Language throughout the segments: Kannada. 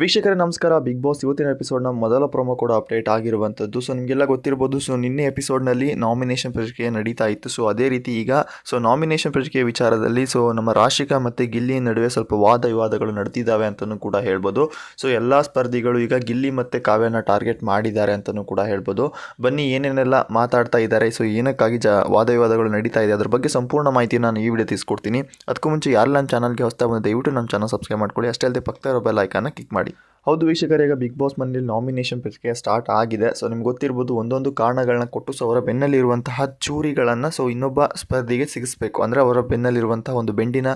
ವೀಕ್ಷಕರೇ, ನಮಸ್ಕಾರ. ಬಿಗ್ ಬಾಸ್ ಇವತ್ತಿನ ಎಪಿಸೋಡ್ನ ಮೊದಲ ಪ್ರೊಮೋ ಕೂಡ ಅಪ್ಡೇಟ್ ಆಗಿರುವಂಥದ್ದು ಸೊ ನಿಮಗೆಲ್ಲ ಗೊತ್ತಿರ್ಬೋದು ಸೊ ನಿನ್ನೆ ಎಪಿಸೋಡ್ನಲ್ಲಿ ನಾಮಿನೇಷನ್ ಪ್ರಕ್ರಿಯೆ ನಡೀತಾ ಇತ್ತು. ಸೊ ಅದೇ ರೀತಿ ಈಗ ಸೊ ನಾಮಿನೇಷನ್ ಪ್ರಕ್ರಿಯೆ ವಿಚಾರದಲ್ಲಿ ಸೊ ನಮ್ಮ ರಾಶಿಕಾ ಮತ್ತು ಗಿಲ್ಲಿ ನಡುವೆ ಸ್ವಲ್ಪ ವಾದ ವಿವಾದಗಳು ನಡೆದಿದ್ದಾವೆ ಅಂತಲೂ ಕೂಡ ಹೇಳ್ಬೋದು. ಸೊ ಎಲ್ಲ ಸ್ಪರ್ಧಿಗಳು ಈಗ ಗಿಲ್ಲಿ ಮತ್ತು ಕಾವ್ಯನ ಟಾರ್ಗೆಟ್ ಮಾಡಿದ್ದಾರೆ ಅಂತಲೂ ಕೂಡ ಹೇಳ್ಬೋದು. ಬನ್ನಿ, ಏನೇನೆಲ್ಲ ಮಾತಾಡ್ತಾ ಇದ್ದಾರೆ. ಸೊ ಏನಕ್ಕಾಗಿ ಜ, ವಾದ ವಿವಾದಗಳು ನಡೀತಾ ಇದೆ ಅದ್ರ ಬಗ್ಗೆ ಸಂಪೂರ್ಣ ಮಾಹಿತಿ ನಾನು ಈ ವಿಡಿಯೋ ತಿಳಿಸ್ಕೊಡ್ತೀನಿ. ಅದಕ್ಕೂ ಮುಂಚೆ ಯಾರು ನನ್ನ ಚಾನಲ್ಗೆ ಹೊಸ್ತಾ ಬಂದು ದಯವಿಟ್ಟು ನಮ್ಮ ಚಾನಲ್ ಸಬ್ಸ್ಕ್ರೈಬ್ ಮಾಡ್ಕೊಳ್ಳಿ. ಅಷ್ಟೇ ಅಲ್ಲದೆ ಪಕ್ಕದ ಬೆಲ್ ಐಕಾನ ಕ್ಲಿಕ್ ಮಾಡಿ. ಹೌದು ವೀಕ್ಷಕರೇ, ಈಗ ಬಿಗ್ ಬಾಸ್ ಮನೆಯಲ್ಲಿ ನಾಮಿನೇಷನ್ ಪ್ರಕ್ರಿಯೆ ಸ್ಟಾರ್ಟ್ ಆಗಿದೆ. ಸೊ ನಿಮ್ಗೆ ಗೊತ್ತಿರ್ಬೋದು, ಒಂದೊಂದು ಕಾರಣಗಳನ್ನ ಕೊಟ್ಟು ಸೊ ಅವರ ಬೆನ್ನಲ್ಲಿರುವಂತಹ ಚೂರಿಗಳನ್ನು ಸೊ ಇನ್ನೊಬ್ಬ ಸ್ಪರ್ಧಿಗೆ ಸಿಗಿಸ್ಬೇಕು. ಅಂದರೆ ಅವರ ಬೆನ್ನಲ್ಲಿರುವಂತಹ ಒಂದು ಬೆಂಡಿನ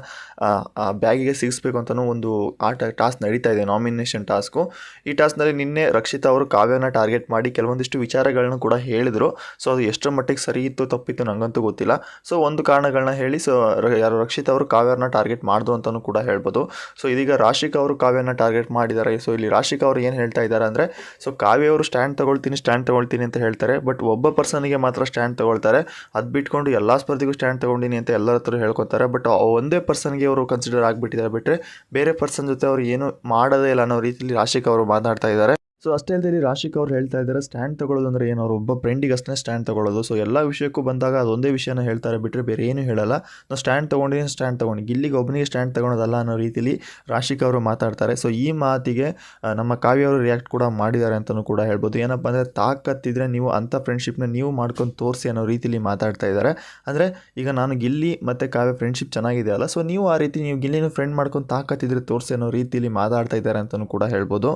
ಬ್ಯಾಗಿಗೆ ಸಿಗಿಸ್ಬೇಕು ಅಂತಲೂ ಒಂದು ಆಟ ಟಾಸ್ಕ್ ನಡೀತಾ ಇದೆ ನಾಮಿನೇಷನ್ ಟಾಸ್ಕು ಈ ಟಾಸ್ಕ್ನಲ್ಲಿ ನಿನ್ನೆ ರಕ್ಷಿತಾ ಅವರು ಕಾವ್ಯನ ಟಾರ್ಗೆಟ್ ಮಾಡಿ ಕೆಲವೊಂದಿಷ್ಟು ವಿಚಾರಗಳನ್ನ ಕೂಡ ಹೇಳಿದರು. ಸೊ ಅದು ಎಷ್ಟರ ಮಟ್ಟಿಗೆ ಸರಿ ಇತ್ತು, ತಪ್ಪಿತ್ತು ನನಗಂತೂ ಗೊತ್ತಿಲ್ಲ. ಸೊ ಒಂದು ಕಾರಣಗಳನ್ನ ಹೇಳಿ ಸೊ ಯಾರು ರಕ್ಷಿತಾ ಅವರು ಕಾವ್ಯನ ಟಾರ್ಗೆಟ್ ಮಾಡಿದ್ರು ಅಂತಲೂ ಕೂಡ ಹೇಳ್ಬೋದು. ಸೊ ಇದೀಗ ರಾಶಿಕ್ ಅವರು ಕಾವ್ಯನ ಟಾರ್ಗೆಟ್ ಮಾಡಿದ್ದಾರೆ. ಸೊ ಇಲ್ಲಿ ರಾಶಿಕ ಅವರು ಏನು ಹೇಳ್ತಾ ಇದ್ದಾರೆ ಅಂದರೆ ಸೊ ಕಾವ್ಯವರು ಸ್ಟ್ಯಾಂಡ್ ತಗೊಳ್ತೀನಿ ಸ್ಟ್ಯಾಂಡ್ ತಗೊಳ್ತೀನಿ ಅಂತ ಹೇಳ್ತಾರೆ ಬಟ್ ಒಬ್ಬ ಪರ್ಸನ್ಗೆ ಮಾತ್ರ ಸ್ಟ್ಯಾಂಡ್ ತಗೊಳ್ತಾರೆ. ಅದು ಬಿಟ್ಕೊಂಡು ಎಲ್ಲ ಸ್ಪರ್ಧಿಗೂ ಸ್ಟ್ಯಾಂಡ್ ತಗೊಂಡಿನಿ ಅಂತ ಎಲ್ಲರ ಹತ್ರ ಹೇಳ್ಕೊತಾರೆ ಬಟ್ ಒಂದೇ ಪರ್ಸನ್ಗೆ ಅವರು ಕನ್ಸಿಡರ್ ಆಗಿಬಿಟ್ಟಿದ್ದಾರೆ ಬಿಟ್ಟರೆ ಬೇರೆ ಪರ್ಸನ್ ಜೊತೆ ಅವರು ಏನು ಮಾಡೋದೇ ಇಲ್ಲ ಅನ್ನೋ ರೀತಿಯಲ್ಲಿ ರಾಶಿಕ್ ಅವರು ಮಾತನಾಡ್ತಾ ಇದ್ದಾರೆ. ಸೊ ಅಷ್ಟೇ ಅಲ್ಲದೆ ರಾಶಿಕ್ ಅವ್ರು ಹೇಳ್ತಾ ಇದ್ದಾರೆ ಸ್ಟ್ಯಾಂಡ್ ತಗೊಳ್ಳೋದು ಅಂದರೆ ಏನು? ಅವರು ಒಬ್ಬ ಫ್ರೆಂಡಿಗೆ ಅಷ್ಟೇ ಸ್ಟ್ಯಾಂಡ್ ತಗೊಳ್ಳೋದು. ಸೊ ಎಲ್ಲ ವಿಷಯಕ್ಕೂ ಬಂದಾಗ ಅದೊಂದೇ ವಿಷಯನ ಹೇಳ್ತಾರೆ ಬಿಟ್ಟರೆ ಬೇರೆ ಏನು ಹೇಳಲ್ಲ. ನಾವು ಸ್ಟ್ಯಾಂಡ್ ತೊಗೊಂಡಿದ್ದೀನಿ ಸ್ಟ್ಯಾಂಡ್ ತೊಗೊಂಡು. ಗಿಲ್ಲಿಗೆ ಒಬ್ಬನಿಗೆ ಸ್ಟ್ಯಾಂಡ್ ತೊಗೊಳೋದಲ್ಲ ಅನ್ನೋ ರೀತಿಲಿ ರಾಶಿಕ್ ಅವರು ಮಾತಾಡ್ತಾರೆ. ಸೊ ಈ ಮಾತಿಗೆ ನಮ್ಮ ಕಾವ್ಯ ಅವರು ರಿಯಾಕ್ಟ್ ಕೂಡ ಮಾಡಿದ್ದಾರೆ ಅಂತಲೂ ಕೂಡ ಹೇಳ್ಬೋದು. ಏನಪ್ಪ ಅಂದರೆ, ತಾಕತ್ತಿದ್ರೆ ನೀವು ಅಂಥ ಫ್ರೆಂಡ್ಶಿಪ್ನ ನೀವು ಮಾಡ್ಕೊಂಡು ತೋರಿಸಿ ಅನ್ನೋ ರೀತಿಲಿ ಮಾತಾಡ್ತಾ ಇದ್ದಾರೆ. ಅಂದರೆ, ಈಗ ನಾನು ಗಿಲ್ಲಿ ಮತ್ತು ಕಾವ್ಯ ಫ್ರೆಂಡ್ಶಿಪ್ ಚೆನ್ನಾಗಿದೆ ಅಲ್ಲ? ಸೊ ನೀವು ಆ ರೀತಿ ನೀವು ಗಿಲ್ಲಿನ ಫ್ರೆಂಡ್ ಮಾಡ್ಕೊಂಡು ತಾಕತ್ತಿದ್ರೆ ತೋರಿಸಿ ಅನ್ನೋ ರೀತಿಲಿ ಮಾತಾಡ್ತಾ ಇದ್ದಾರೆ ಅಂತಲೂ ಕೂಡ ಹೇಳ್ಬೋದು.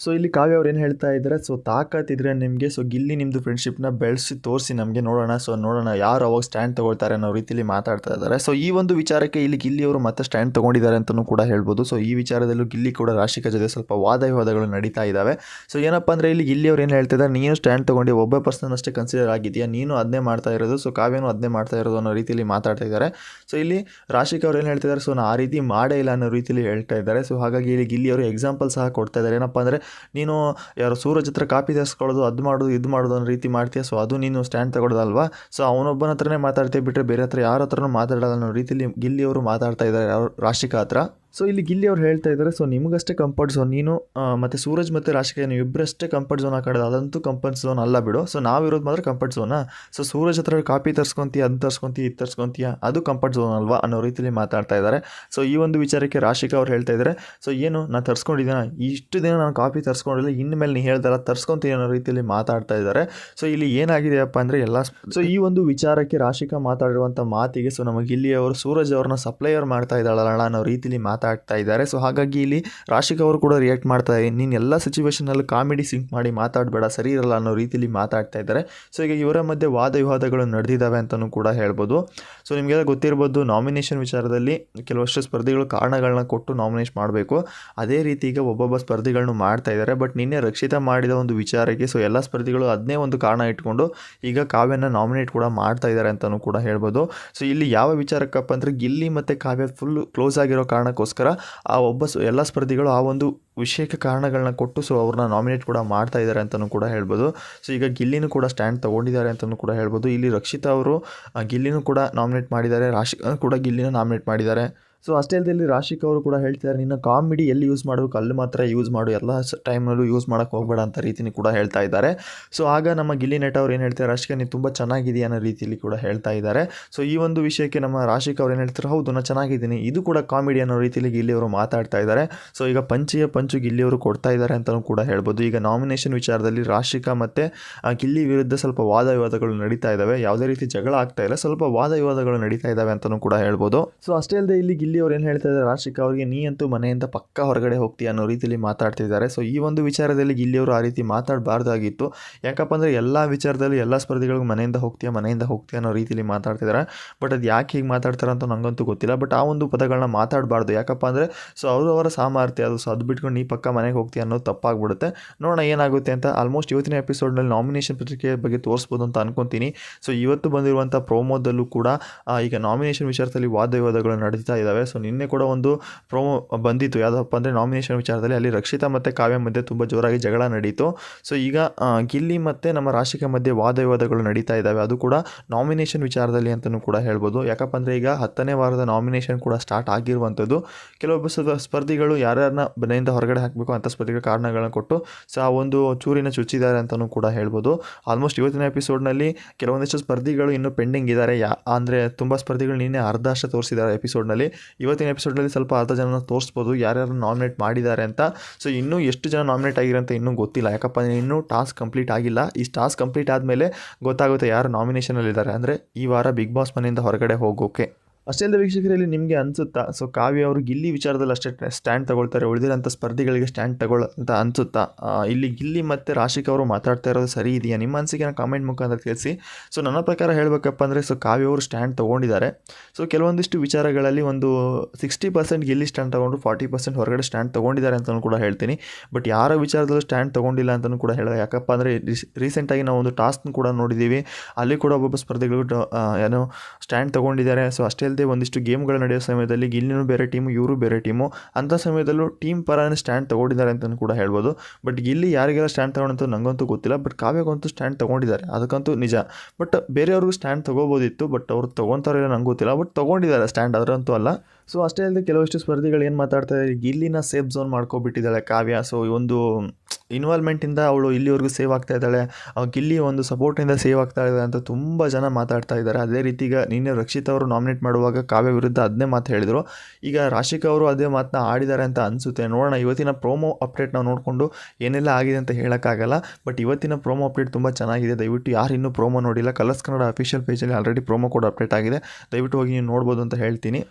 ಸೊ ಇಲ್ಲಿ ಕಾವ್ಯ ಅವ್ರು ಏನು ಹೇಳ್ತಾ ಇದ್ದಾರೆ ಸೊ ತಾಕತ್ತಿದ್ರೆ ನಿಮಗೆ ಸೊ ಗಿಲ್ಲಿ ನಿಮ್ಮದು ಫ್ರೆಂಡ್ಶಿಪ್ನ ಬೆಳೆಸಿ ತೋರಿಸಿ ನಮಗೆ ನೋಡೋಣ. ಸೊ ನೋಡೋಣ ಯಾರು ಅವಾಗ ಸ್ಟ್ಯಾಂಡ್ ತೊಗೊಳ್ತಾರೆ ಅನ್ನೋ ರೀತಿಲಿ ಮಾತಾಡ್ತಾ ಇದ್ದಾರೆ ಸೊ ಈ ಒಂದು ವಿಚಾರಕ್ಕೆ ಇಲ್ಲಿ ಗಿಲ್ಲಿ ಅವರು ಮತ್ತೆ ಸ್ಟ್ಯಾಂಡ್ ತೊಗೊಂಡಿದ್ದಾರೆ ಅಂತಲೂ ಕೂಡ ಹೇಳ್ಬೋದು. ಸೊ ಈ ವಿಚಾರದಲ್ಲೂ ಗಿಲ್ಲಿ ಕೂಡ ರಾಶಿಕಾ ಜೊತೆ ಸ್ವಲ್ಪ ವಾದ ವಿವಾದಗಳು ನಡೀತಾ ಇದ್ದಾವೆ ಸೊ ಏನಪ್ಪ ಅಂದರೆ ಇಲ್ಲಿ ಗಿಲ್ಲಿ ಅವ್ರು ಏನು ಹೇಳ್ತಾ ಇದ್ದಾರೆ ನೀನು ಸ್ಟ್ಯಾಂಡ್ ತೊಗೊಂಡು ಒಬ್ಬ ಪರ್ಸನ್ ಅಷ್ಟೇ ಕನ್ಸಿಡರ್ ಆಗಿದೆಯಾ ನೀನು ಅದನ್ನೇ ಮಾಡ್ತಾ ಇರೋದು. ಸೊ ಕಾವ್ಯನೂ ಅದನ್ನೇ ಮಾಡ್ತಾ ಇರೋದು ಅನ್ನೋ ರೀತಿಯಲ್ಲಿ ಮಾತಾಡ್ತಾ ಇದ್ದಾರೆ ಸೊ ಇಲ್ಲಿ ರಾಶಿಕಾ ಅವ್ರು ಏನು ಹೇಳ್ತಿದ್ದಾರೆ ಸೊ ನಾನು ಆ ರೀತಿ ಮಾಡೇ ಇಲ್ಲ ಅನ್ನೋ ರೀತಿಯಲ್ಲಿ ಹೇಳ್ತಾ ಇದ್ದಾರೆ ಸೊ ಹಾಗಾಗಿ ಇಲ್ಲಿ ಗಿಲ್ಲಿ ಅವರು ಎಕ್ಸಾಂಪಲ್ ಸಹ ಕೊಡ್ತಾ ಇದ್ದಾರೆ ಏನಪ್ಪ ಅಂದರೆ ನೀನು ಯಾರು ಸೂರಜ್ ಹತ್ರ ಕಾಪಿ ತರಿಸ್ಕೊಳ್ಳೋದು ಅದು ಮಾಡೋದು, ಇದು ಮಾಡೋದು ಅನ್ನೋ ರೀತಿ ಮಾಡ್ತೀಯ? ಸೊ ಅದು ನೀನು ಸ್ಟ್ಯಾಂಡ್ ತಗೊಳ್ಳೋದಲ್ವಾ ಸೊ ಅವನೊಬ್ಬನ ಹತ್ರನೇ ಮಾತಾಡ್ತೀಯ ಬಿಟ್ಟರೆ ಬೇರೆ ಹತ್ರ ಯಾರ ಹತ್ರನೂ ಮಾತಾಡಲ್ಲ ಅನ್ನೋ ರೀತಿಲಿ ಗಿಲ್ಲಿ ಅವರು ಮಾತಾಡ್ತಾ ಇದ್ದಾರೆ ರಾಶಿಕಾ ಹತ್ರ. ಸೊ ಇಲ್ಲಿ ಗಿಲ್ಲಿ ಅವ್ರು ಹೇಳ್ತಾ ಇದ್ದಾರೆ ಸೊ ನಿಮಗಷ್ಟೇ ಕಂಫರ್ಟ್ ಝೋನ್ ನೀನು ಮತ್ತು ಸೂರಜ್ ಮತ್ತು ರಾಶಿಕಾ ನೀವು ಇಬ್ಬರಷ್ಟೇ ಕಂಫರ್ಟ್ ಝೋನ್ ಹಾಕೋದು ಅದಂತೂ ಕಂಫರ್ಟ್ ಝೋನ್ ಅಲ್ಲ ಬಿಡು. ಸೊ ನಾವಿರೋದು ಮಾತ್ರ ಕಂಫರ್ಟ್ ಝೋನಾ ಸೊ ಸೂರಜ್ ಹತ್ರ ಕಾಪಿ ತರ್ಸ್ಕೊತೀಯ ಅದು ತರ್ಸ್ಕೊಂತೀಯ, ಇದು ತರ್ಸ್ಕೊತೀಯ? ಅದು ಕಂಫರ್ಟ್ ಝೋನ್ ಅಲ್ವಾ ಅನ್ನೋ ರೀತಿಯಲ್ಲಿ ಮಾತಾಡ್ತಾ ಇದ್ದಾರೆ. ಸೊ ಈ ಒಂದು ವಿಚಾರಕ್ಕೆ ರಾಶಿಕಾ ಅವ್ರು ಹೇಳ್ತಾ ಇದ್ದಾರೆ ಸೊ ಏನು, ನಾನು ತರ್ಸ್ಕೊಂಡಿದ್ದೀನ? ಇಷ್ಟು ದಿನ ನಾನು ಕಾಪಿ ತರ್ಸ್ಕೊಂಡಿಲ್ಲ, ಇನ್ಮೇಲೆ ನೀ ಹೇಳ್ತಾರೆ ತರ್ಸ್ಕೊತೀಯ ಅನ್ನೋ ರೀತಿಯಲ್ಲಿ ಮಾತಾಡ್ತಾ ಇದ್ದಾರೆ. ಸೊ ಇಲ್ಲಿ ಏನಾಗಿದೆಯಪ್ಪ ಅಂದರೆ ಎಲ್ಲ ಸೊ ಈ ಒಂದು ವಿಚಾರಕ್ಕೆ ರಾಶಿಕಾ ಮಾತಾಡಿರುವಂಥ ಮಾತಿಗೆ ಸೊ ನಮಗೆ ಇಲ್ಲಿ ಅವರು, ಸೂರಜ್ ಅವ್ರನ್ನ ಸಪ್ಲೈಯರ್ ಮಾಡ್ತಾ ಇದ್ದಾಳಲ್ಲ ಅನ್ನೋ ರೀತಿಲಿ ಮಾತಾಡ್ತಾ ಇದ್ದಾರೆ. ಸೊ ಹಾಗಾಗಿ ಇಲ್ಲಿ ರಾಶಿಕ್ ಅವರು ಕೂಡ ರಿಯಾಕ್ಟ್ ಮಾಡ್ತಾ ನೀನು ಎಲ್ಲ ಸಿಚುವೇಶನಲ್ಲೂ ಕಾಮಿಡಿ ಸಿಂಕ್ ಮಾಡಿ ಮಾತಾಡಬೇಡ, ಸರಿ ಇರಲ್ಲ ಅನ್ನೋ ರೀತಿಯಲ್ಲಿ ಮಾತಾಡ್ತಾ ಇದ್ದಾರೆ. ಸೊ ಈಗ ಇವರ ಮಧ್ಯೆ ವಾದ ವಿವಾದಗಳು ನಡೆದಿದ್ದಾವೆ ಅಂತಲೂ ಕೂಡ ಹೇಳ್ಬೋದು. ಸೊ ನಿಮಗೆಲ್ಲ ಗೊತ್ತಿರ್ಬೋದು ನಾಮಿನೇಷನ್ ವಿಚಾರದಲ್ಲಿ ಕೆಲವಷ್ಟು ಸ್ಪರ್ಧಿಗಳು ಕಾರಣಗಳನ್ನ ಕೊಟ್ಟು ನಾಮಿನೇಟ್ ಮಾಡಬೇಕು. ಅದೇ ರೀತಿ ಈಗ ಒಬ್ಬೊಬ್ಬ ಸ್ಪರ್ಧಿಗಳನ್ನು ಮಾಡ್ತಾ ಇದ್ದಾರೆ. ಬಟ್ ನಿನ್ನೆ ರಕ್ಷಿತ ಮಾಡಿದ ಒಂದು ವಿಚಾರಕ್ಕೆ ಸೊ ಎಲ್ಲ ಸ್ಪರ್ಧಿಗಳು ಅದನ್ನೇ ಒಂದು ಕಾರಣ ಇಟ್ಕೊಂಡು ಈಗ ಕಾವ್ಯನ ನಾಮಿನೇಟ್ ಕೂಡ ಮಾಡ್ತಾ ಇದ್ದಾರೆ ಅಂತಲೂ ಕೂಡ ಹೇಳ್ಬೋದು. ಸೊ ಇಲ್ಲಿ ಯಾವ ವಿಚಾರಕ್ಕಪ್ಪ ಅಂದರೆ, ಗಿಲ್ಲಿ ಮತ್ತು ಕಾವ್ಯ ಫುಲ್ ಕ್ಲೋಸ್ ಆಗಿರೋ ಕಾರಣಕ್ಕೋಸ್ಕರ ಆ ಒಬ್ಬ ಎಲ್ಲ ಸ್ಪರ್ಧಿಗಳು ಆ ಒಂದು ವಿಷಯಕ್ಕೆ ಕಾರಣಗಳನ್ನ ಕೊಟ್ಟು ಸೊ ಅವ್ರನ್ನ ನಾಮಿನೇಟ್ ಕೂಡ ಮಾಡ್ತಾ ಇದ್ದಾರೆ ಅಂತಲೂ ಕೂಡ ಹೇಳ್ಬೋದು. ಸೊ ಈಗ ಗಿಲ್ಲಿನೂ ಕೂಡ ಸ್ಟ್ಯಾಂಡ್ ತೊಗೊಂಡಿದ್ದಾರೆ ಅಂತಲೂ ಕೂಡ ಹೇಳ್ಬೋದು. ಇಲ್ಲಿ ರಕ್ಷಿತಾ ಅವರು ಗಿಲ್ಲಿನೂ ಕೂಡ ನಾಮಿನೇಟ್ ಮಾಡಿದ್ದಾರೆ. ರಾಶಿ ಕೂಡ ಗಿಲ್ಲಿನ ನಾಮಿನೇಟ್ ಮಾಡಿದ್ದಾರೆ. ಸೊ ಅಷ್ಟೇ ಅಲ್ಲದೆ ರಾಶಿಕ್ ಅವರು ಕೂಡ ಹೇಳ್ತಿದ್ದಾರೆ ನಿನ್ನ ಕಾಮಿಡಿ ಎಲ್ಲಿ ಯೂಸ್ ಮಾಡಬೇಕು, ಅಲ್ಲಿ ಮಾತ್ರ ಯೂಸ್ ಮಾಡು, ಎಲ್ಲ ಟೈಮ್ನಲ್ಲೂ ಯೂಸ್ ಮಾಡೋಕ್ಕೆ ಹೋಗಬೇಡ ಅಂತ ರೀತಿನೂ ಕೂಡ ಹೇಳ್ತಾ ಇದ್ದಾರೆ. ಸೊ ಆಗ ನಮ್ಮ ಗಿಲ್ಲಿ ನಟ ಅವ್ರು ಏನು ಹೇಳ್ತಾರೆ ರಾಶಿಕಾ, ನೀನು ತುಂಬ ಚೆನ್ನಾಗಿದೆಯಾ ಅನ್ನೋ ರೀತಿಯಲ್ಲಿ ಕೂಡ ಹೇಳ್ತಾ ಇದ್ದಾರೆ. ಸೊ ಈ ಒಂದು ವಿಷಯಕ್ಕೆ ನಮ್ಮ ರಾಶಿಕ್ ಅವ್ರು ಏನು ಹೇಳ್ತಾರೆ ಹೌದು ನಾನು ಚೆನ್ನಾಗಿದ್ದೀನಿ, ಇದು ಕೂಡ ಕಾಮಿಡಿ ಅನ್ನೋ ರೀತಿಯಲ್ಲಿ ಗಿಲ್ಲಿ ಅವರು ಮಾತಾಡ್ತಾ ಇದ್ದಾರೆ. ಸೊ ಈಗ ಪಂಚಿಯ ಪಂಚು ಗಿಲ್ಲಿ ಅವರು ಕೊಡ್ತಾ ಇದ್ದಾರೆ ಅಂತಲೂ ಕೂಡ ಹೇಳ್ಬೋದು. ಈಗ ನಾಮಿನೇಷನ್ ವಿಚಾರದಲ್ಲಿ ರಾಶಿಕಾ ಮತ್ತು ಗಿಲ್ಲಿ ವಿರುದ್ಧ ಸ್ವಲ್ಪ ವಾದ ವಿವಾದಗಳು ನಡೀತಾ ಇದ್ದಾವೆ. ಯಾವುದೇ ರೀತಿ ಜಗಳ ಆಗ್ತಾ ಇಲ್ಲ, ಸ್ವಲ್ಪ ವಾದ ವಿವಾದಗಳು ನಡೀತಾ ಇದ್ದಾವೆ ಅಂತಲೂ ಕೂಡ ಹೇಳ್ಬೋದು. ಸೊ ಅಷ್ಟೇ ಅಲ್ಲದೆ ಇಲ್ಲಿ ಗಿಲ್ಲಿ ಅವ್ರು ಏನು ಹೇಳ್ತಾ ಇದ್ದಾರೆ ರಾಶಿಕಾ ಅವರಿಗೆ ನೀ ಅಂತೂ ಮನೆಯಿಂದ ಪಕ್ಕ ಹೊರಗಡೆ ಹೋಗ್ತೀಯ ಅನ್ನೋ ರೀತಿಯಲ್ಲಿ ಮಾತಾಡ್ತಿದ್ದಾರೆ. ಸೊ ಈ ಒಂದು ವಿಚಾರದಲ್ಲಿ ಗಿಲ್ಲಿ ಅವರು ಆ ರೀತಿ ಮಾತಾಡಬಾರ್ದಾಗಿತ್ತು. ಯಾಕಪ್ಪ ಅಂದರೆ ಎಲ್ಲ ವಿಚಾರದಲ್ಲಿ ಎಲ್ಲ ಸ್ಪರ್ಧಿಗಳಿಗೂ ಮನೆಯಿಂದ ಹೋಗ್ತೀಯ ಮನೆಯಿಂದ ಹೋಗ್ತೀಯ ಅನ್ನೋ ರೀತಿಯಲ್ಲಿ ಮಾತಾಡ್ತಿದ್ದಾರೆ. ಬಟ್ ಅದು ಯಾಕೆ ಹೀಗೆ ಮಾತಾಡ್ತಾರೆ ಅಂತ ನನಗಂತೂ ಗೊತ್ತಿಲ್ಲ. ಬಟ್ ಆ ಒಂದು ಪದಗಳನ್ನ ಮಾತಾಡಬಾರ್ದು. ಯಾಕಪ್ಪ ಅಂದರೆ ಸೊ ಅವರು ಅವರ ಸಾಮರ್ಥ್ಯ ಅದು. ಸೊ ಅದು ಬಿಟ್ಕೊಂಡು ನೀ ಪಕ್ಕ ಮನೆಗೆ ಹೋಗ್ತೀಯ ಅನ್ನೋದು ತಪ್ಪಾಗ್ಬಿಡುತ್ತೆ. ನೋಡೋಣ ಏನಾಗುತ್ತೆ ಅಂತ ಆಲ್ಮೋಸ್ಟ್ ಇವತ್ತಿನ ಎಪಿಸೋಡ್ನಲ್ಲಿ ನಾಮಿನೇಷನ್ ಪತ್ರಿಕೆ ಬಗ್ಗೆ ತೋರಿಸ್ಬೋದು ಅಂತ ಅನ್ಕೊತೀನಿ. ಸೊ ಇವತ್ತು ಬಂದಿರುವಂಥ ಪ್ರೋಮೋದಲ್ಲೂ ಕೂಡ ಈಗ ನಾಮಿನೇಷನ್ ವಿಚಾರದಲ್ಲಿ ವಾದ ವಿವಾದಗಳು ನಡೀತಾ ಇದ್ದಾವೆ ಇದ್ದಾವೆ ಸೊ ನಿನ್ನೆ ಕೂಡ ಒಂದು ಪ್ರೋಮೋ ಬಂದಿತ್ತು. ಯಾವುದಪ್ಪ ಅಂದರೆ ನಾಮಿನೇಷನ್ ವಿಚಾರದಲ್ಲಿ ಅಲ್ಲಿ ರಕ್ಷಿತಾ ಮತ್ತು ಕಾವ್ಯ ಮಧ್ಯೆ ತುಂಬ ಜೋರಾಗಿ ಜಗಳ ನಡೀತು. ಸೊ ಈಗ ಗಿಲ್ಲಿ ಮತ್ತು ನಮ್ಮ ರಾಶಿಕಾ ಮಧ್ಯೆ ವಾದ ವಿವಾದಗಳು ನಡೀತಾ ಇದ್ದಾವೆ. ಅದು ಕೂಡ ನಾಮಿನೇಷನ್ ವಿಚಾರದಲ್ಲಿ ಅಂತಲೂ ಕೂಡ ಹೇಳ್ಬೋದು. ಯಾಕಪ್ಪ ಅಂದರೆ ಈಗ ಹತ್ತನೇ ವಾರದ ನಾಮಿನೇಷನ್ ಕೂಡ ಸ್ಟಾರ್ಟ್ ಆಗಿರುವಂಥದ್ದು. ಕೆಲವೊಬ್ಬ ಸ್ಪ- ಸ್ಪರ್ಧಿಗಳು ಯಾರ್ಯಾರನ್ನ ಮನೆಯಿಂದ ಹೊರಗಡೆ ಹಾಕಬೇಕು ಅಂತ ಸ್ಪರ್ಧಿಗಳ ಕಾರಣಗಳನ್ನು ಕೊಟ್ಟು, ಸೊ, ಆ ಒಂದು ಚೂರಿನ ಚುಚ್ಚಿದ್ದಾರೆ ಅಂತಲೂ ಕೂಡ ಹೇಳ್ಬೋದು. ಆಲ್ಮೋಸ್ಟ್ ಇವತ್ತಿನ ಎಪಿಸೋಡ್ನಲ್ಲಿ ಕೆಲವೊಂದಿಷ್ಟು ಸ್ಪರ್ಧಿಗಳು ಇನ್ನೂ ಪೆಂಡಿಂಗ್ ಇದ್ದಾರೆ. ಯಾ, ಅಂದರೆ ತುಂಬ ಸ್ಪರ್ಧಿಗಳು ನಿನ್ನೆ ಅರ್ಧ ಅಷ್ಟು ತೋರಿಸಿದ್ದಾರೆ ಎಪಿಸೋಡ್ನಲ್ಲಿ ಇವತ್ತಿನ ಎಪಿಸೋಡ್ನಲ್ಲಿ ಸ್ವಲ್ಪ ಅರ್ಧ ಜನ ತೋರಿಸ್ಬೋದು, ಯಾರ್ಯಾರು ನಾಮಿನೇಟ್ ಮಾಡಿದ್ದಾರೆ ಅಂತ. ಸೊ ಇನ್ನೂ ಎಷ್ಟು ಜನ ನಾಮಿನೇಟ್ ಆಗಿರೋ ಅಂತ ಇನ್ನೂ ಗೊತ್ತಿಲ್ಲ. ಯಾಕಪ್ಪ ಇನ್ನೂ ಟಾಸ್ಕ್ ಕಂಪ್ಲೀಟ್ ಆಗಿಲ್ಲ. ಈ ಟಾಸ್ಕ್ ಕಂಪ್ಲೀಟ್ ಆದಮೇಲೆ ಗೊತ್ತಾಗುತ್ತೆ ಯಾರು ನಾಮಿನೇಷನಲ್ಲಿದ್ದಾರೆ ಅಂದರೆ ಈ ವಾರ ಬಿಗ್ ಬಾಸ್ ಮನೆಯಿಂದ ಹೊರಗಡೆ ಹೋಗೋಕೆ. ಅಷ್ಟೇ ಅಲ್ಲದೆ ವೀಕ್ಷಕರಲ್ಲಿ ನಿಮಗೆ ಅನಿಸುತ್ತಾ? ಸೊ ಕಾವ್ಯ ಅವರು ಗಿಲ್ಲಿ ವಿಚಾರದಲ್ಲಿ ಅಷ್ಟೇ ಸ್ಟ್ಯಾಂಡ್ ತಗೊಳ್ತಾರೆ, ಉಳಿದಿರೋಂಥ ಸ್ಪರ್ಧಿಗಳಿಗೆ ಸ್ಟ್ಯಾಂಡ್ ತಗೊಳ್ಳ, ಅಂತ ಅನಿಸುತ್ತಾ? ಇಲ್ಲಿ ಗಿಲ್ಲಿ ಮತ್ತು ರಾಶಿಕ್ ಅವರು ಮಾತಾಡ್ತಾ ಇರೋದು ಸರಿ ಇದೆಯಾ? ನಿಮ್ಮ ಅನಿಸಿಕೆನ ಕಾಮೆಂಟ್ ಮುಖಾಂತರ ತಿಳಿಸಿ. ಸೊ ನನ್ನ ಪ್ರಕಾರ ಹೇಳಬೇಕಪ್ಪ ಅಂದರೆ ಸೊ ಕಾವ್ಯ ಅವರು ಸ್ಟ್ಯಾಂಡ್ ತೊಗೊಂಡಿದ್ದಾರೆ. ಸೊ ಕೆಲವೊಂದಿಷ್ಟು ವಿಚಾರಗಳಲ್ಲಿ ಒಂದು ಸಿಕ್ಸ್ಟಿ ಪರ್ಸೆಂಟ್ ಗಿಲ್ಲಿ ಸ್ಟ್ಯಾಂಡ್ ತೊಗೊಂಡು ಫಾರ್ಟಿ ಪರ್ಸೆಂಟ್ ಹೊರಗಡೆ ಸ್ಟ್ಯಾಂಡ್ ತೊಗೊಂಡಿದ್ದಾರೆ ಅಂತಲೂ ಕೂಡ ಹೇಳ್ತೀನಿ. ಬಟ್ ಯಾರ ವಿಚಾರದಲ್ಲೂ ಸ್ಟ್ಯಾಂಡ್ ತೊಗೊಂಡಿಲ್ಲ ಅಂತಲೂ ಕೂಡ ಹೇಳಿದೆ ಯಾಕಪ್ಪ ಅಂದರೆ ರೀಸೆಂಟಾಗಿ ನಾವು ಒಂದು ಟಾಸ್ಕ್ನ ಕೂಡ ನೋಡಿದ್ದೀವಿ. ಅಲ್ಲಿ ಕೂಡ ಒಬ್ಬೊಬ್ಬ ಸ್ಪರ್ಧಿಗಳು ಏನೋ ಸ್ಟ್ಯಾಂಡ್ ತೊಗೊಂಡಿದ್ದಾರೆ. ಸೊ ಅಷ್ಟೇ ಅಲ್ಲದೆ ಒಂದಿಷ್ಟು ಗೇಮ್ಗಳು ನಡೆಯೋ ಸಮಯದಲ್ಲಿ ಗಿಲ್ಲಿನೂ ಬೇರೆ ಟೀಮು, ಇವರು ಬೇರೆ ಟೀಮು, ಅಂಥ ಸಮಯದಲ್ಲೂ ಟೀಮ್ ಪರನೇ ಸ್ಟ್ಯಾಂಡ್ ತೊಗೊಂಡಿದ್ದಾರೆ ಅಂತಲೂ ಕೂಡ ಹೇಳ್ಬೋದು. ಬಟ್ ಗಿಲ್ಲಿ ಯಾರಿಗೆಲ್ಲ ಸ್ಟ್ಯಾಂಡ್ ತೊಗೊಂಡಂತೂ ನನಗಂತೂ ಗೊತ್ತಿಲ್ಲ. But ಕಾವ್ಯಗಂತೂ stand ತೊಗೊಂಡಿದ್ದಾರೆ. ಅದಕ್ಕಂತೂ ನಿಜ. ಬಟ್ ಬೇರೆಯವ್ರಿಗೂ ಸ್ಟ್ಯಾಂಡ್ ತೊಗೋಬೋದಿತ್ತು. ಬಟ್ ಅವ್ರು ತೊಗೊತಾರೋ ನಂಗೆ ಗೊತ್ತಿಲ್ಲ. But ತೊಗೊಂಡಿದ್ದಾರೆ stand. ಅದರಂತೂ ಅಲ್ಲ. ಸೊ ಅಷ್ಟೇ ಅಲ್ಲದೆ ಕೆಲವಷ್ಟು ಸ್ಪರ್ಧಿಗಳು ಏನು ಮಾತಾಡ್ತಾ ಇದ್ದಾರೆ ಗಿಲ್ಲಿನ ಸೇಫ್ ಝೋನ್ ಮಾಡ್ಕೊಬಿಟ್ಟಿದ್ದಾಳೆ ಕಾವ್ಯ. ಸೊ ಒಂದು ಇನ್ವಾಲ್ವ್ಮೆಂಟಿಂದ ಅವಳು ಇಲ್ಲಿವರೆಗೂ ಸೇವ್ ಆಗ್ತಾ ಇದ್ದಾಳೆ. ಗಿಲ್ಲಿ ಒಂದು ಸಪೋರ್ಟಿಂದ ಸೇವ್ ಆಗ್ತಾ ಇದ್ದಾಳೆ ಅಂತ ತುಂಬ ಜನ ಮಾತಾಡ್ತಾ ಇದ್ದಾರೆ. ಅದೇ ರೀತಿ ಈಗ ನಿನ್ನೆ ರಕ್ಷಿತ್ ಅವರು ನಾಮಿನೇಟ್ ಮಾಡುವಾಗ ಕಾವ್ಯ ವಿರುದ್ಧ ಅದನ್ನೇ ಮಾತು ಹೇಳಿದರು. ಈಗ ರಾಶಿಕ್ ಅವರು ಅದೇ ಮಾತನ್ನ ಆಡಿದ್ದಾರೆ ಅಂತ ಅನಿಸುತ್ತೆ. ನೋಡೋಣ, ಇವತ್ತಿನ ಪ್ರೋಮೋ ಅಪ್ಡೇಟ್ ನಾವು ನೋಡಿಕೊಂಡು ಏನೆಲ್ಲ ಆಗಿದೆ ಅಂತ ಹೇಳೋಕ್ಕಾಗಲ್ಲ. ಬಟ್ ಇವತ್ತಿನ ಪ್ರೋಮೋ ಅಪ್ಡೇಟ್ ತುಂಬ ಚೆನ್ನಾಗಿದೆ. ದಯವಿಟ್ಟು ಯಾರು ಇನ್ನೂ ಪ್ರೋಮೋ ನೋಡಿಲ್ಲ. ಕಲರ್ಸ್ ಕನ್ನಡ ಅಫಿಷಿಯಲ್ ಪೇಜಲ್ಲಿ ಆಲ್ರೆಡಿ ಪ್ರೋಮೋ ಕೂಡ ಅಪ್ಡೇಟ್ ಆಗಿದೆ. ದಯವಿಟ್ಟು ಹೋಗಿ ನೀವು ನೋಡ್ಬೋದು ಅಂತ ಹೇಳ್ತೀನಿ.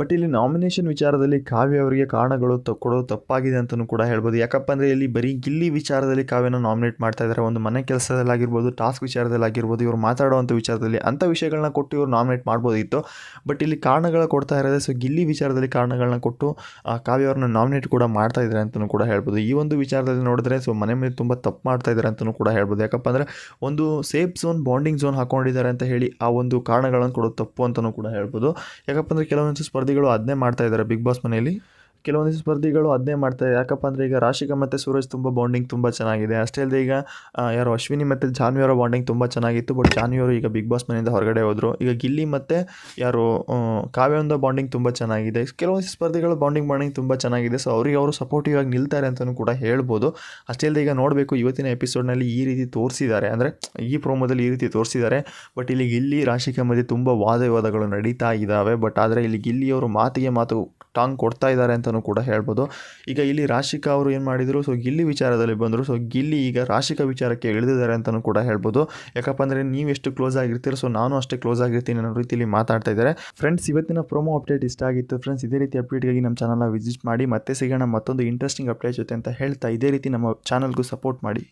ಬಟ್ ಇಲ್ಲಿ ನಾಮಿನೇಷನ್ ವಿಚಾರದಲ್ಲಿ ಕಾವ್ಯ ಅವರಿಗೆ ಕಾರಣಗಳು ಕೊಡೋದು ತಪ್ಪಾಗಿದೆ ಅಂತಲೂ ಕೂಡ ಹೇಳ್ಬೋದು. ಯಾಕಪ್ಪ ಅಂದರೆ ಇಲ್ಲಿ ಬರೀ ಗಿಲ್ಲಿ ವಿಚಾರದಲ್ಲಿ ಕಾವ್ಯನ ನಾಮಿನೇಟ್ ಮಾಡ್ತಾ ಇದ್ದಾರೆ ಒಂದು ಮನೆ ಕೆಲಸದಲ್ಲಾಗಿರ್ಬೋದು ಟಾಸ್ಕ್ ವಿಚಾರದಲ್ಲಾಗಿರ್ಬೋದು, ಇವರು ಮಾತಾಡುವಂಥ ವಿಚಾರದಲ್ಲಿ ಅಂಥ ವಿಷಯಗಳನ್ನ ಕೊಟ್ಟು ಇವರು ನಾಮಿನೇಟ್ ಮಾಡ್ಬೋದಿತ್ತು. ಬಟ್ ಇಲ್ಲಿ ಕಾರಣಗಳ ಕೊಡ್ತಾ ಇರೋದೇ ಸೊ ಗಿಲ್ಲಿ ವಿಚಾರದಲ್ಲಿ ಕಾರಣಗಳನ್ನ ಕೊಟ್ಟು ಕಾವ್ಯ ಅವ್ರನ್ನ ನಾಮಿನೇಟ್ ಕೂಡ ಮಾಡ್ತಾ ಇದ್ದಾರೆ ಅಂತಲೂ ಕೂಡ ಹೇಳ್ಬೋದು. ಈ ಒಂದು ವಿಚಾರದಲ್ಲಿ ನೋಡಿದ್ರೆ ಸೊ ಮನೆ ಮೇಲೆ ತುಂಬ ತಪ್ಪು ಮಾಡ್ತಾ ಇದ್ದಾರೆ ಅಂತಲೂ ಕೂಡ ಹೇಳ್ಬೋದು. ಯಾಕಪ್ಪ ಅಂದರೆ ಒಂದು ಸೇಫ್ ಝೋನ್ ಬಾಂಡಿಂಗ್ ಝೋನ್ ಹಾಕೊಂಡಿದ್ದಾರೆ ಅಂತ ಹೇಳಿ ಆ ಒಂದು ಕಾರಣಗಳನ್ನು ಕೊಡೋದು ತಪ್ಪು ಅಂತಲೂ ಕೂಡ ಹೇಳ್ಬೋದು. ಯಾಕಪ್ಪ ಅಂದರೆ ಕೆಲವೊಂದು ಸ್ಪರ್ಧಿಗಳು ಅದನ್ನೇ ಮಾಡ್ತಾ ಇದ್ದಾರೆ ಬಿಗ್ ಬಾಸ್ ಮನೆಯಲ್ಲಿ. ಕೆಲವೊಂದಿಷ್ಟು ಸ್ಪರ್ಧಿಗಳು ಅದನ್ನೇ ಮಾಡ್ತಾರೆ ಯಾಕಪ್ಪ ಅಂದರೆ ಈಗ ರಾಶಿಕಾ ಮತ್ತು ಸೂರಜ್ ತುಂಬ ಬಾಂಡಿಂಗ್ ತುಂಬ ಚೆನ್ನಾಗಿದೆ. ಅಷ್ಟೇ ಅಲ್ಲದೆ ಈಗ ಯಾರು ಅಶ್ವಿನಿ ಮತ್ತು ಜಾನ್ವಿ ಅವರ ಬಾಂಡಿಂಗ್ ತುಂಬ ಚೆನ್ನಾಗಿತ್ತು ಬಟ್ ಜಾನ್ವಿ ಅವರು ಈಗ ಬಿಗ್ ಬಾಸ್ ಮನೆಯಿಂದ ಹೊರಗಡೆ ಹೋದರು. ಈಗ ಗಿಲ್ಲಿ ಮತ್ತು ಯಾರು ಕಾವ್ಯಂದ ಬಾಂಡಿಂಗ್ ತುಂಬ ಚೆನ್ನಾಗಿದೆ. ಕೆಲವೊಂದಿಷ್ಟು ಸ್ಪರ್ಧಿಗಳು ಬಾಂಡಿಂಗ್ ಬಾಂಡಿಂಗ್ ತುಂಬ ಚೆನ್ನಾಗಿದೆ. ಸೊ ಅವರಿಗೆ ಅವರು ಸಪೋರ್ಟಿವ್ ಆಗಿ ನಿಲ್ತಾರೆ ಅಂತಲೂ ಕೂಡ ಹೇಳ್ಬೋದು. ಅಷ್ಟೇ ಅಲ್ಲದೆ ಈಗ ನೋಡಬೇಕು, ಇವತ್ತಿನ ಎಪಿಸೋಡ್ನಲ್ಲಿ ಈ ರೀತಿ ತೋರಿಸಿದ್ದಾರೆ. ಅಂದರೆ ಈ ಪ್ರೋಮೋದಲ್ಲಿ ಈ ರೀತಿ ತೋರಿಸಿದ್ದಾರೆ. ಬಟ್ ಇಲ್ಲಿ ಗಿಲ್ಲಿ ರಾಶಿಕಾ ಮಧ್ಯೆ ತುಂಬ ವಾದ ವಿವಾದಗಳು ನಡೀತಾ ಇದ್ದಾವೆ ಬಟ್ ಆದರೆ ಇಲ್ಲಿ ಗಿಲ್ಲಿಯವರು ಮಾತಿಗೆ ಮಾತು ಟಾಂಗ್ ಕೊಡ್ತಾ ಇದ್ದಾರೆ ಅಂತಲೂ ಕೂಡ ಹೇಳ್ಬೋದು. ಈಗ ಇಲ್ಲಿ ರಾಶಿಕಾ ಅವರು ಏನು ಮಾಡಿದರು? ಸೊ ಗಿಲ್ಲಿ ವಿಚಾರದಲ್ಲಿ ಬಂದರು. ಸೊ ಗಿಲ್ಲಿ ಈಗ ರಾಶಿಕಾ ವಿಚಾರಕ್ಕೆ ಇಳಿದಿದ್ದಾರೆ ಅಂತಲೂ ಕೂಡ ಹೇಳ್ಬೋದು. ಯಾಕಪ್ಪ ಅಂದರೆ ನೀವು ಎಷ್ಟು ಕ್ಲೋಸ್ ಆಗಿರ್ತೀರೋ ಸೊ ನಾನು ಅಷ್ಟೇ ಕ್ಲೋಸ್ ಆಗಿರ್ತೀನಿ ಅನ್ನೋ ರೀತಿಯಲ್ಲಿ ಮಾತಾಡ್ತಾ ಇದ್ದಾರೆ. ಫ್ರೆಂಡ್ಸ್ ಇವತ್ತಿನ ಪ್ರೊಮೋ ಅಪ್ಡೇಟ್ ಇಷ್ಟ ಆಗಿತ್ತು. ಫ್ರೆಂಡ್ಸ್ ಇದೇ ರೀತಿ ಅಪ್ಡೇಟ್ಗಾಗಿ ನಮ್ಮ ಚಾನಲ್ನ ವಿಸಿಟ್ ಮಾಡಿ. ಮತ್ತೆ ಸಿಗೋಣ ಮತ್ತೊಂದು ಇಂಟ್ರೆಸ್ಟಿಂಗ್ ಅಪ್ಡೇಟ್ ಜೊತೆ ಅಂತ ಹೇಳ್ತಾ ಇದೇ ರೀತಿ ನಮ್ಮ ಚಾನಲ್ಗೂ ಸಪೋರ್ಟ್ ಮಾಡಿ.